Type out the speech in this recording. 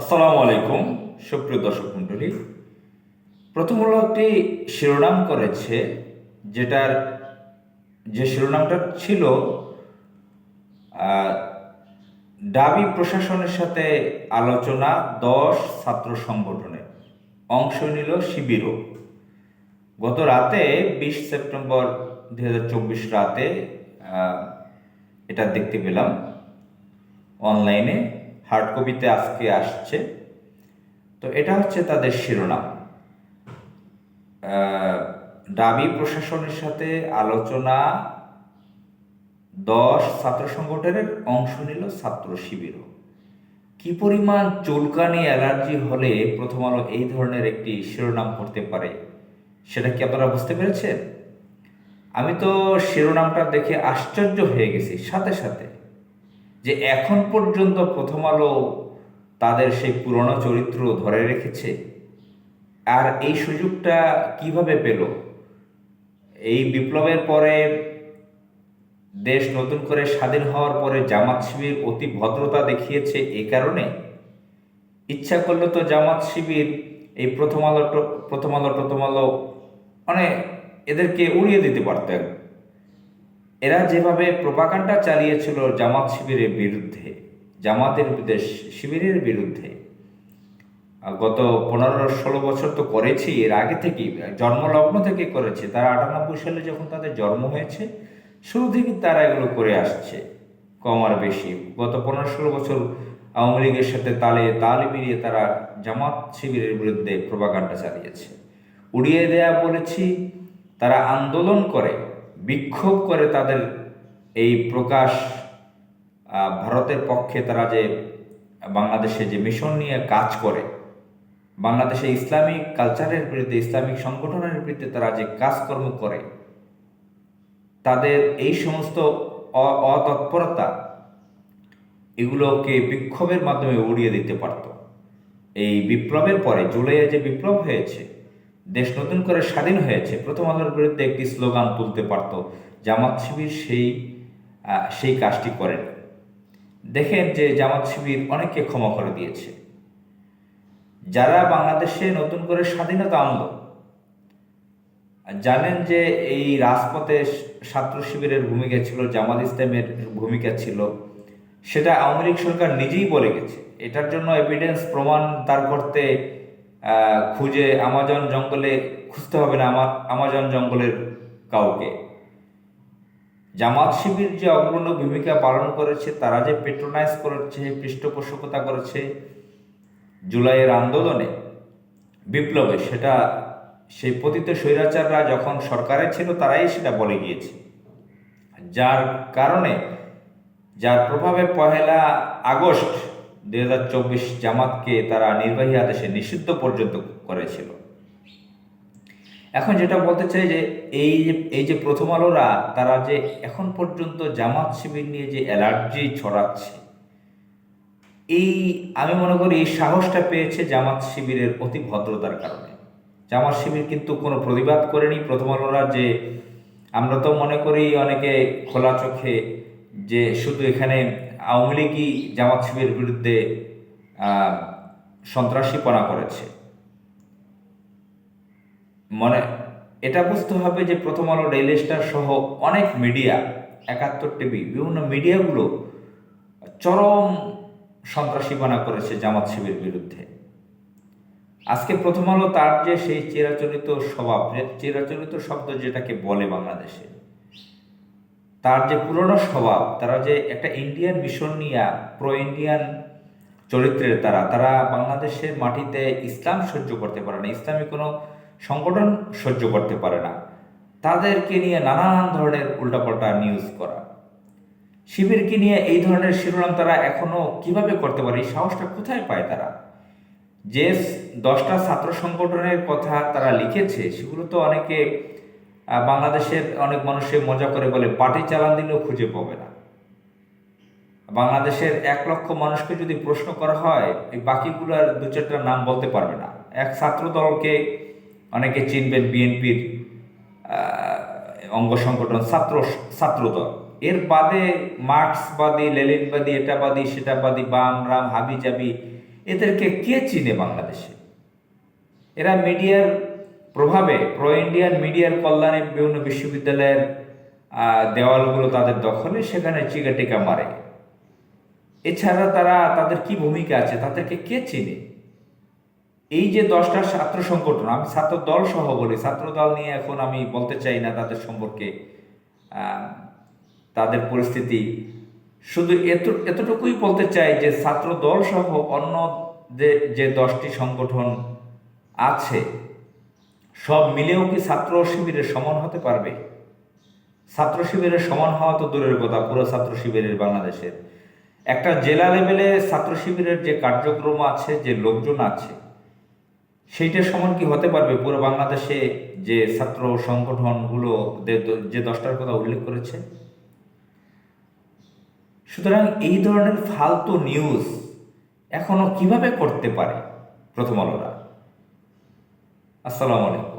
আসসালামু আলাইকুম, সুপ্রিয় দর্শক মণ্ডলী। প্রথম হলো একটি শিরোনাম করেছে, যেটার যে শিরোনামটা ছিল ডাবি প্রশাসনের সাথে আলোচনা দশ ছাত্র সংগঠনের। অংশ নিল শিবিরও। গত রাতে বিশ সেপ্টেম্বর দুই হাজার চব্বিশ রাতে এটা দেখতে পেলাম। অনলাইনে হার্ড কপিতে আজকে আসছে। তো এটা হচ্ছে তাদের শিরোনাম। ডাবি প্রশাসনের সাথে আলোচনা, দশ ছাত্র সংগঠনের অংশ নিল ছাত্র শিবিরও। কি পরিমাণ চুলকানি, অ্যালার্জি হলে প্রথম আলো এই ধরনের একটি শিরোনাম করতে পারে, সেটা কি আপনারা বুঝতে পেরেছেন? আমি তো শিরোনামটা দেখে আশ্চর্য হয়ে গেছি। সাথে সাথে যে এখন পর্যন্ত প্রথম আলো তাদের সেই পুরনো চরিত্র ধরে রেখেছে। আর এই সুযোগটা কীভাবে পেল? এই বিপ্লবের পরে দেশ নতুন করে স্বাধীন হওয়ার পরে জামাত শিবির অতি ভদ্রতা দেখিয়েছে এ কারণে। ইচ্ছা করলে তো জামাত শিবির এই প্রথম আলো প্রথম আলো প্রথম আলো মানে এদেরকে উড়িয়ে দিতে পারত একদম। এরা যেভাবে প্রপাকাণ্ডা চালিয়েছিল জামাত শিবিরের বিরুদ্ধে, জামাতের বিদেশ শিবিরের বিরুদ্ধে। গত পনেরো ষোলো বছর তো করেছি, এর আগে থেকেই, জন্মলগ্ন থেকে করেছে। তারা আটানব্বই সালে যখন তাদের জন্ম হয়েছে, শুরু থেকে তারা এগুলো করে আসছে, কম আর বেশি। গত পনেরো ষোলো বছর আওয়ামী লীগের সাথে তালে তাল মিলিয়ে তারা জামাত শিবিরের বিরুদ্ধে প্রপাকাণ্ডা চালিয়েছে। উড়িয়ে দেয়া বলেছি, তারা আন্দোলন করে বিক্ষোভ করে তাদের এই প্রকাশ ভারতের পক্ষে তারা যে, বাংলাদেশে যে মিশন নিয়ে কাজ করে, বাংলাদেশে ইসলামিক কালচারের বিরুদ্ধে, ইসলামিক সংগঠনের বিরুদ্ধে তারা যে কাজকর্ম করে, তাদের এই সমস্ত অতৎপরতা এগুলোকে বিক্ষোভের মাধ্যমে উড়িয়ে দিতে পারত। এই বিপ্লবের পরে, জুলাইয়ে যে বিপ্লব হয়েছে দেশ নতুন করে স্বাধীন হয়েছে, প্রথম আলোর বিরুদ্ধে একটি স্লোগান তুলতে পারত জামাত শিবির সেই সেই কাজটি করেন। দেখেন যে জামাত শিবির অনেককে ক্ষমা করে দিয়েছে। যারা বাংলাদেশে নতুন করে স্বাধীনতা আনলো, জানেন যে এই রাজপথে ছাত্র শিবিরের ভূমিকা ছিল, জামাত ইসলামের ভূমিকা ছিল, সেটা আওয়ামী লীগ সরকার নিজেই বলে গেছে। এটার জন্য এভিডেন্স প্রমাণ তার করতে খুঁজে আমাজন জঙ্গলে খুঁজতে হবে না আমার আমাজন জঙ্গলের কাউকে। জামাত শিবির যে অগ্রণী ভূমিকা পালন করেছে, তারা যে পেট্রোনাইজ করেছে, পৃষ্ঠপোষকতা করেছে, জুলাইয়ের আন্দোলনে বিপ্লবে, সেটা সেই পতিত স্বৈরাচাররা যখন সরকারে ছিল, তারাই সেটা বলে গিয়েছে। যার কারণে, যার প্রভাবে পহেলা আগস্ট দুই হাজার চব্বিশ জামাতকে তারা নির্বাহী আদেশে নিষিদ্ধ পর্যন্ত করেছিল। এখন যেটা বলতে চাই যে এই যে এই যে প্রথম আলোরা, তারা যে এখন পর্যন্ত জামাত শিবির নিয়ে যে অ্যালার্জি ছড়াচ্ছে, এই আমি মনে করি এই সাহসটা পেয়েছে জামাত শিবিরের অতি ভদ্রতার কারণে। জামাত শিবির কিন্তু কোনো প্রতিবাদ করেনি প্রথম আলোরা যে, আমরা তো মনে করি অনেকে খোলা চোখে যে শুধু এখানে আওয়ামী লীগই জামাত শিবিরের বিরুদ্ধে সন্ত্রাসীপনা করেছে। মনে এটা বুঝতে হবে যে প্রথম আলো ডেইলি স্টার সহ অনেক মিডিয়া, একাত্তর টিভি, বিভিন্ন মিডিয়াগুলো চরম সন্ত্রাসীপনা করেছে জামাত শিবির বিরুদ্ধে। আজকে প্রথম আলো তার যে সেই চিরাচরিত স্বভাব চিরাচরিত শব্দ যেটাকে বলে বাংলাদেশে। তার যে পুরনো স্বভাব, তারা যে একটা ইন্ডিয়ান মিশন নিয়ে প্রো ইন্ডিয়ান চরিত্রের তারা তারা বাংলাদেশের মাটিতে ইসলাম সহ্য করতে পারে না, ইসলামী কোনো সংগঠন সহ্য করতে পারে না। তাদেরকে নিয়ে নানান ধরনের উল্টাপাল্টা নিউজ করা। শিবিরকে নিয়ে এই ধরনের শিরোনাম তারা এখনও কীভাবে করতে পারে, এই সাহসটা কোথায় পায় তারা? যে দশটা ছাত্র সংগঠনের কথা তারা লিখেছে, সেগুলো তো অনেকে বাংলাদেশের অনেক মানুষে মজা করে বলে পার্টি চালান দিলেও খুঁজে পাবে না। বাংলাদেশের এক লক্ষ মানুষকে যদি প্রশ্ন করা হয়, এই বাকিগুলোর দু চারটা নাম বলতে পারবে না। এক ছাত্র দলকে অনেকে চিনবেন, বিএনপির অঙ্গ সংগঠন, ছাত্র, ছাত্রদল। এর বাদে মার্ক্সবাদী লেলিনবাদী এটাবাদী, সেটাবাদী, বাম, রাম হাবি জাবি এদেরকে কে চিনে বাংলাদেশে? এরা মিডিয়ার প্রভাবে প্রো ইন্ডিয়ান মিডিয়ার কল্যাণে বিভিন্ন বিশ্ববিদ্যালয়ের দেওয়ালগুলো তাদের দখলে, সেখানে চিকা টিকা মারে। এছাড়া তারা তাদের কি ভূমিকা আছে, তাদেরকে কে চিনে? এই যে দশটা ছাত্র সংগঠন, আমি ছাত্র দল সহ বলি ছাত্র দল নিয়ে এখন আমি বলতে চাই না তাদের সম্পর্কে তাদের পরিস্থিতি। শুধু এত এতটুকুই বলতে চাই যে ছাত্র দল সহ অন্য যে দশটি সংগঠন আছে সব মিলেও কি ছাত্র শিবিরের সমান হতে পারবে? ছাত্র শিবিরের সমান হওয়া তো দূরের কথা, পুরো ছাত্র শিবিরের বাংলাদেশের। একটা জেলা লেভেলে ছাত্র শিবিরের যে কার্যক্রম আছে, যে লোকজন আছে, সেইটার সমান কি হতে পারবে? পুরো বাংলাদেশে যে ছাত্র সংগঠনগুলো যে- দশটার কথা উল্লেখ করেছে? সুতরাং এই ধরনের ফালতু নিউজ এখনও কীভাবে করতে পারে প্রথম আলোরা? আসসালামু আলাইকুম।